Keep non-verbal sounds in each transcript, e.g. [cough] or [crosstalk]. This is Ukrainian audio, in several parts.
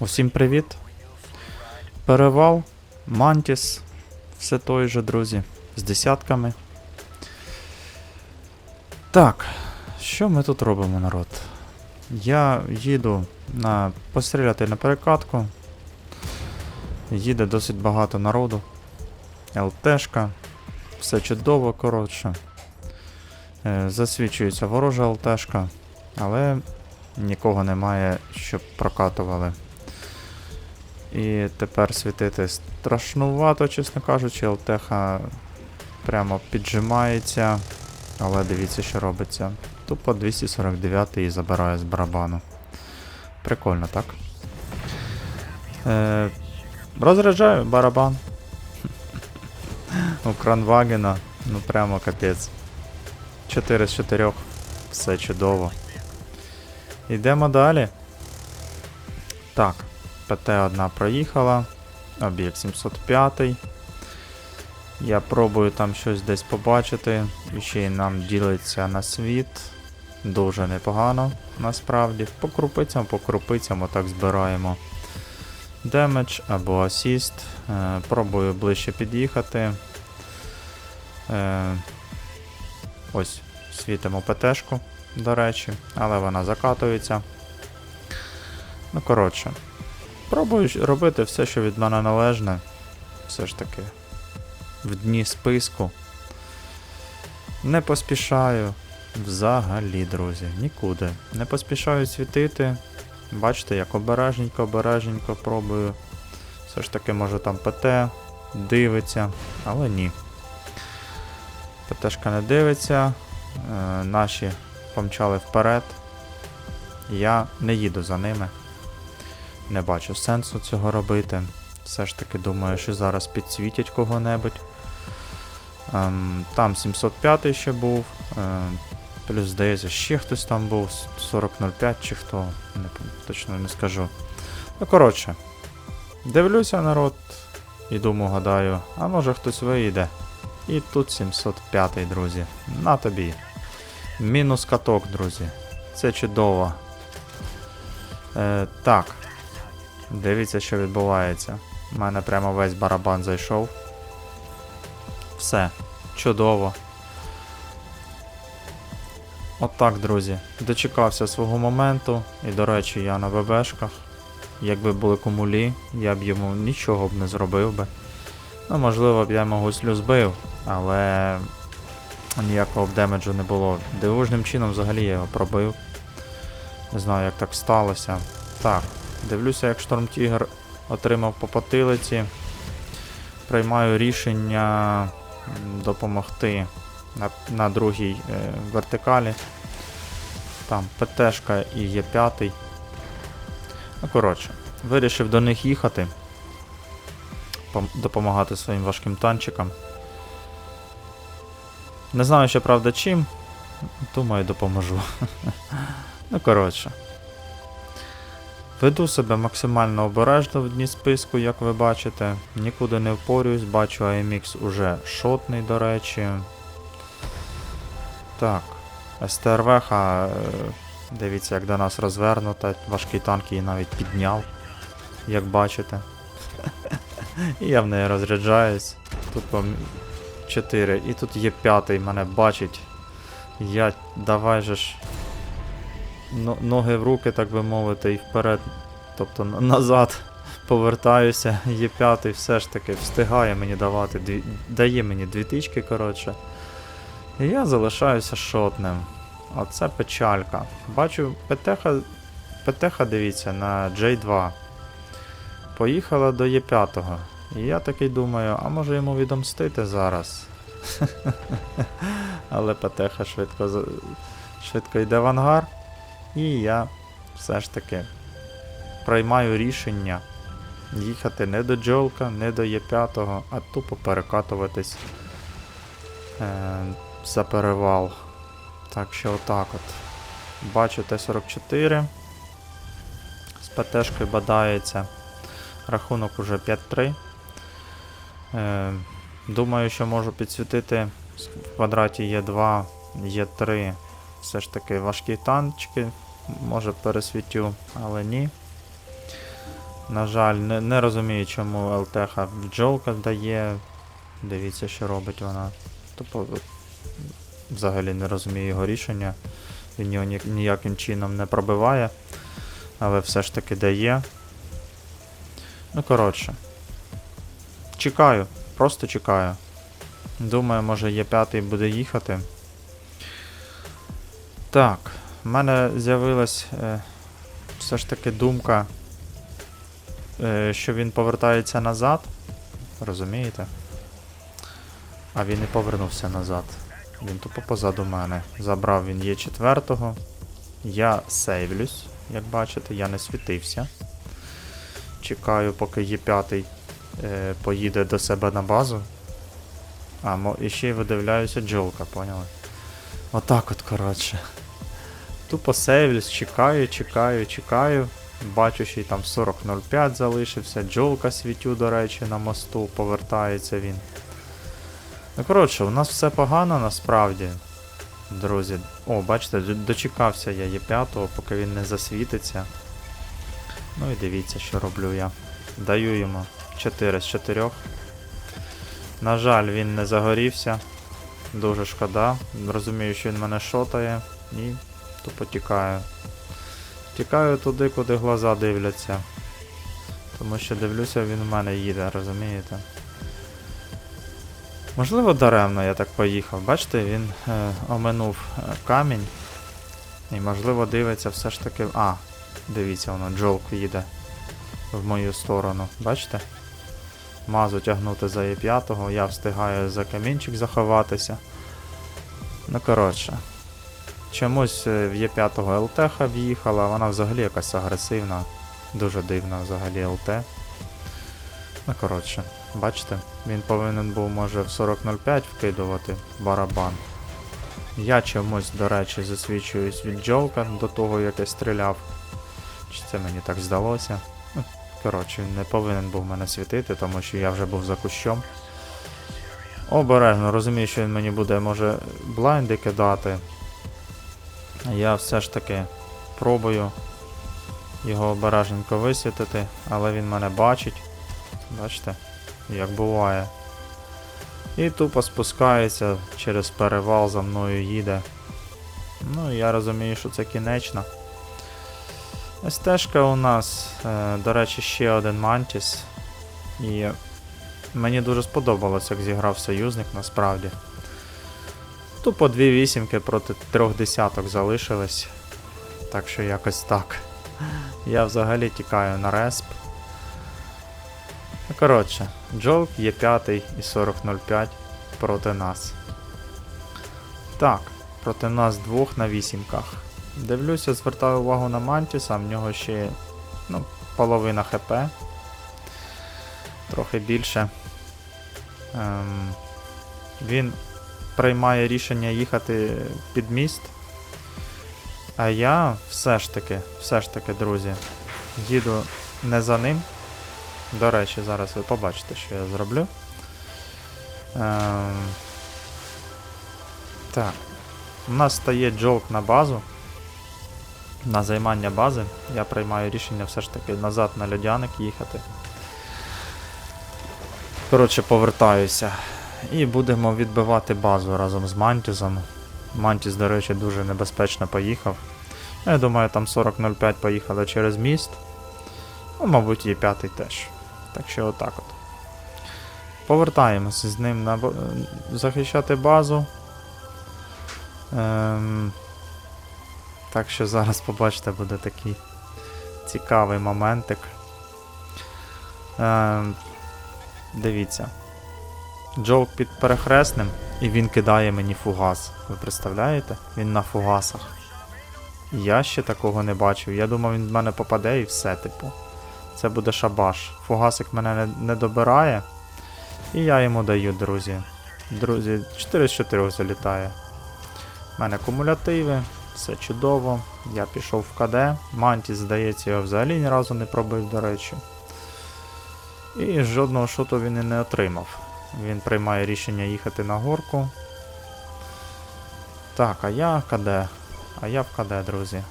Усім привіт. Перевал, Мантіс, все той же, друзі, з десятками. Так, що ми тут робимо, народ? Я їду на постріляти на перекатку. Їде досить багато народу. ЛТшка. Все чудово, коротше. Е, Засвічується ворожа ЛТшка, але нікого немає, щоб прокатували. І тепер світити страшнувато, чесно кажучи, ЛТХ прямо піджимається. Але дивіться, що робиться. Тупо 249 і забирає з барабану. Прикольно, так? Е, розряджаю барабан. У Кранвагена, ну прямо капець. 4 з 4. Все чудово. Йдемо далі. Так, ПТ одна проїхала. Об'єкт 705. Я пробую там щось десь побачити. І ще й нам ділиться на світ. Дуже непогано, насправді. По крупицям, по крупицям отак збираємо демедж або асіст. Е, пробую ближче під'їхати. Е, ось, світимо ПТшку, до речі, але вона закатується. Ну, коротше. Пробую робити все, що від мене належне. Все ж таки. В дні списку. Не поспішаю. Взагалі, друзі, нікуди. Не поспішаю світити. Бачите, як обережненько, обережненько пробую. Все ж таки, може там ПТ дивиться, але ні. ПТшка не дивиться. Е, наші помчали вперед. Я не їду за ними. Не бачу сенсу цього робити. Все ж таки думаю, що зараз підсвітять кого-небудь. Ем, там 705 ще був. Ем, плюс здається, ще хтось там був. 4005 чи хто. Не, точно не скажу. Ну, коротше. Дивлюся народ. І думаю, гадаю, а може хтось вийде. І тут 705, друзі. На тобі. Мінус каток, друзі. Це чудово. Е, так. Дивіться, що відбувається. У мене прямо весь барабан зайшов. Все. Чудово. Отак, друзі. Дочекався свого моменту. І, до речі, я на ББшках. Якби були кумулі, я б йому нічого б не зробив би. Ну, можливо б я йому гуслю збив, але ніякого б демеджу не було. Дивужним чином взагалі я його пробив. Не знаю, як так сталося. Так, дивлюся, як Штормтігр отримав по потилиці. Приймаю рішення допомогти на, на другій е, вертикалі. Там ПТшка і є п'ятий. Ну, коротше, вирішив до них їхати. Допомагати своїм важким танчикам. Не знаю, ще правда чим. Думаю, допоможу. [laughs] ну, коротше. Веду себе максимально обережно в дні списку, як ви бачите. Нікуди не впорююсь, бачу AMX уже шотний, до речі. Так. СТРВХ, е, дивіться, як до нас розвернута. Важкий танк її навіть підняв, як бачите. І я в неї розряджаюсь. Тут вам 4. І тут є п'ятий, мене бачить. Я давай же ж ноги в руки, так би мовити, і вперед, тобто назад повертаюся, є п'ятий, все ж таки встигає мені давати, дві, дає мені дві тички, коротше. І я залишаюся шотним. Оце печалька. Бачу, ПТХ, ПТХ дивіться, на J2. Поїхала до Є5. І я такий думаю, а може йому відомстити зараз. [laughs] Але ПТХ швидко, швидко йде в ангар. І я все ж таки приймаю рішення їхати не до Джолка, не до Є5, а тупо перекатуватись е, за перевал. Так що отак от. Бачу Т-44. З ПТшкою бадається. Рахунок уже 5-3. Е, думаю, що можу підсвітити в квадраті є 2, є 3 все ж таки важкі танчики, може пересвітю, але ні. На жаль, не, не розумію, чому ЛТХ бджолка дає. Дивіться, що робить вона. Тобто, взагалі не розумію його рішення. Він його ні- ніяким чином не пробиває. Але все ж таки дає. Ну, коротше. Чекаю, просто чекаю. Думаю, може є п'ятий буде їхати. Так, в мене з'явилась е, все ж таки думка, е, що він повертається назад. Розумієте? А він і повернувся назад. Він тупо позаду мене. Забрав він є четвертого. Я сейвлюсь, як бачите, я не світився. Чекаю, поки є п'ятий е, поїде до себе на базу. А, і ще й видивляюся джолка, поняли? Отак от, коротше. Тупо сейвлюсь, чекаю, чекаю, чекаю. Бачу, що й там 40.05 залишився. Джолка світю, до речі, на мосту, повертається він. Ну, коротше, у нас все погано насправді. Друзі. О, бачите, дочекався я є п'ятого, поки він не засвітиться. Ну і дивіться, що роблю я. Даю йому 4 з 4. На жаль, він не загорівся. Дуже шкода. Розумію, що він мене шотає і тупо тікаю. Тікаю туди, куди глаза дивляться. Тому що дивлюся, він в мене їде, розумієте? Можливо, даремно я так поїхав. Бачите, він е, оминув е, камінь. І можливо дивиться все ж таки. А, дивіться, воно джолк їде в мою сторону. Бачите? Мазу тягнути за Е5, я встигаю за камінчик заховатися. Ну, коротше. Чомусь е, в Е5 ЛТХ в'їхала, вона взагалі якась агресивна. Дуже дивна взагалі ЛТ. Ну, коротше, бачите, він повинен був, може, в 40.05 вкидувати барабан. Я чомусь, до речі, засвідчуюсь від Джолка до того, як я стріляв. Чи це мені так здалося? Ну, коротше, він не повинен був мене світити, тому що я вже був за кущом. Обережно, розумію, що він мені буде, може, блайнди кидати. Я все ж таки пробую його обережненько висвітити, але він мене бачить. Бачите, як буває. І тупо спускається через перевал за мною їде. Ну, я розумію, що це кінечно. СТшка у нас, е, до речі, ще один Мантіс. І мені дуже сподобалось, як зіграв союзник насправді. Тупо дві вісімки проти трьох десяток залишились. Так що якось так. Я взагалі тікаю на респ. Ну, коротше, Джолк є п'ятий і 40.05 проти нас. Так, проти нас двох на вісімках. Дивлюся, звертаю увагу на Мантіса, в нього ще ну, половина ХП. Трохи більше. Ем, він приймає рішення їхати під міст. А я все ж таки, все ж таки, друзі, їду не за ним. До речі, зараз ви побачите, що я зроблю. Ем... Так. У нас стає джолк на базу. На займання бази. Я приймаю рішення все ж таки назад на льодяник їхати. Коротше, повертаюся. І будемо відбивати базу разом з Мантізом. Мантіс, до речі, дуже небезпечно поїхав. Ну, Я думаю, там 40.05 поїхали через міст. Ну, мабуть, і п'ятий теж. Так що отак от. Повертаємося з ним на захищати базу. Ем, так що зараз побачите, буде такий цікавий моментик. Ем, дивіться. Джоук під перехресним, і він кидає мені фугас. Ви представляєте? Він на фугасах. Я ще такого не бачив. Я думав, він в мене попаде і все, типу. Це буде шабаш. Фугасик мене не, не добирає. І я йому даю, друзі. Друзі, 4 з 4 залітає. У мене кумулятиви, все чудово. Я пішов в КД. Мантіс, здається, його взагалі ні разу не пробив, до речі. І жодного шоту він і не отримав. Він приймає рішення їхати на горку. Так, а я КД. А я в КД, друзі.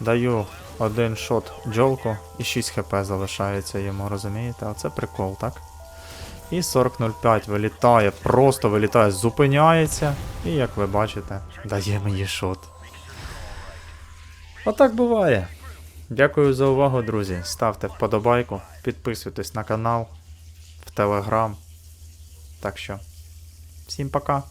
Даю один шот джолку і 6 хп залишається йому, розумієте? Оце прикол, так? І 40.05 вилітає, просто вилітає, зупиняється. І як ви бачите, дає мені шот. Отак буває. Дякую за увагу, друзі. Ставте вподобайку, підписуйтесь на канал, телеграм. Так що, всім пока.